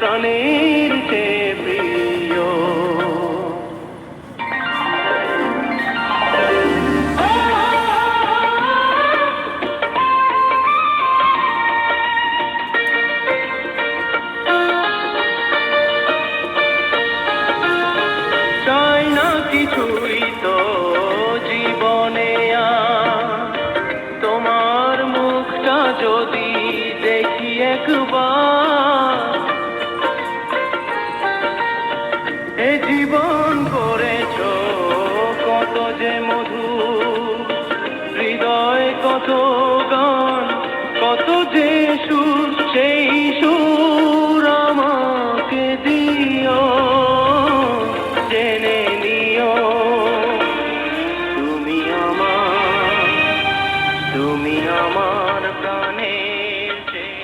প্রাণের চেয়ে প্রিয় চাই না কিছুই তো জীবনে। তোমার মুখটা যদি দেখি একবার এ জীবন করেছ, কত যে মধু হৃদয়, কত গান, কত যে সুর, সেই সুর আমাকে দিও, জেনে নিও। তুমি আমার তুমি আমার প্রাণে